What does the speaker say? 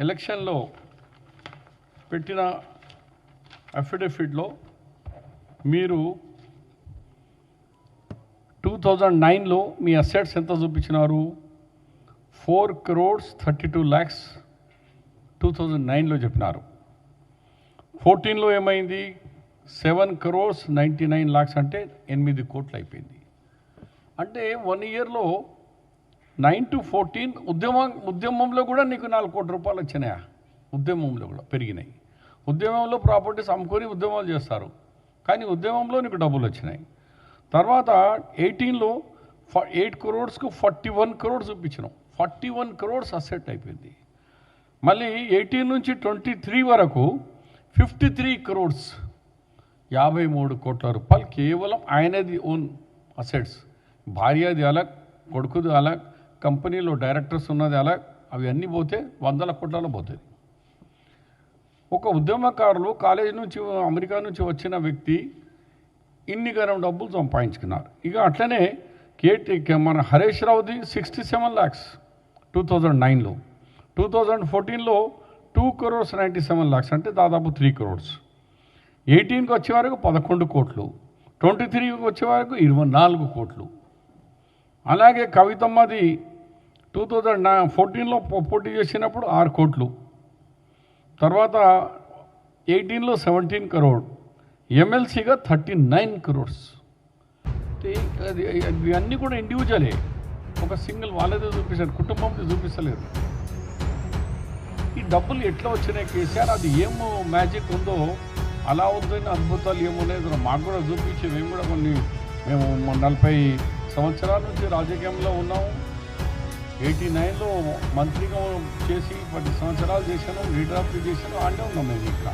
ఎలక్షన్లో పెట్టిన అఫిడవిట్లో మీరు టూ థౌజండ్ నైన్లో మీ అసెట్స్ ఎంత చూపించినారు? Four crores thirty two lakhs two thousand నైన్లో చెప్పినారు. ఫోర్టీన్లో ఏమైంది? Seven crores ninety nine lakhs అంటే ఎనిమిది కోట్లు అయిపోయింది. అంటే వన్ ఇయర్లో నైన్ టు ఫోర్టీన్ ఉద్యమం ఉద్యమంలో కూడా నీకు నాలుగు కోట్ల రూపాయలు వచ్చినాయా? ఉద్యమంలో కూడా పెరిగినాయి. ఉద్యమంలో ప్రాపర్టీస్ అమ్ముకొని ఉద్యమాలు చేస్తారు. కానీ ఉద్యమంలో నీకు డబ్బులు వచ్చినాయి. తర్వాత ఎయిటీన్లో ఫ ఎయిట్ క్రోడ్స్కు ఫార్టీ వన్ క్రోడ్స్ చూపించినాం ఫార్టీ వన్ క్రోడ్స్ అసెట్ అయిపోయింది. మళ్ళీ ఎయిటీన్ నుంచి ట్వంటీ త్రీ వరకు ఫిఫ్టీ త్రీ క్రోడ్స్ యాభై మూడు కోట్ల రూపాయలు కేవలం ఆయనది ఓన్ అసెట్స్. భార్యది అలగ్ కొడుకుది అలగ్ కంపెనీలో డైరెక్టర్స్ ఉన్నది అలా అవి అన్నీ పోతే వందల కోట్లలో పోతుంది ఒక ఉద్యమకారులు కాలేజీ నుంచి అమెరికా నుంచి వచ్చిన వ్యక్తి ఇన్ని గరం డబ్బులు సంపాదించుకున్నారు. ఇక అట్లనే కేటీ మన Harish రావుది sixty seven lakhs two thousand నైన్లో టూ థౌజండ్ ఫోర్టీన్లో two crores ninety seven lakhs అంటే దాదాపు త్రీ క్రోర్స్ ఎయిటీన్కి వచ్చే వరకు పదకొండు కోట్లు. ట్వంటీ త్రీకి వచ్చే వరకు ఇరవై నాలుగు కోట్లు. అలాగే కవితమ్మది టూ థౌజండ్ నా ఫోర్టీన్లో పోటీ చేసినప్పుడు ఆరు కోట్లు. తర్వాత ఎయిటీన్లో సెవెంటీన్ కరోడ్. ఎమ్మెల్సీగా థర్టీ నైన్ క్రోర్స్ అది ఇవి అన్నీ కూడా ఇండివిజువలే ఒక సింగిల్ వాళ్ళదే చూపిస్తారు కుటుంబంతో చూపిస్తలేదు. ఈ డబ్బులు ఎట్లా వచ్చినాయి కేసీఆర్? అది ఏమో మ్యాజిక్ ఉందో అలా ఉందని అద్భుతాలు ఏమో లేదు మాకు కూడా చూపించి మేము కూడా కొన్ని మేము నలభై సంవత్సరాల నుంచి రాజకీయంలో ఉన్నాము. ఎయిటీ నైన్లో మంత్రిగా చేసి పది సంవత్సరాలు చేశాను లీడర్ ఆఫ్ ది చేశాను ఆడే ఉన్నాం మేము ఇక్కడ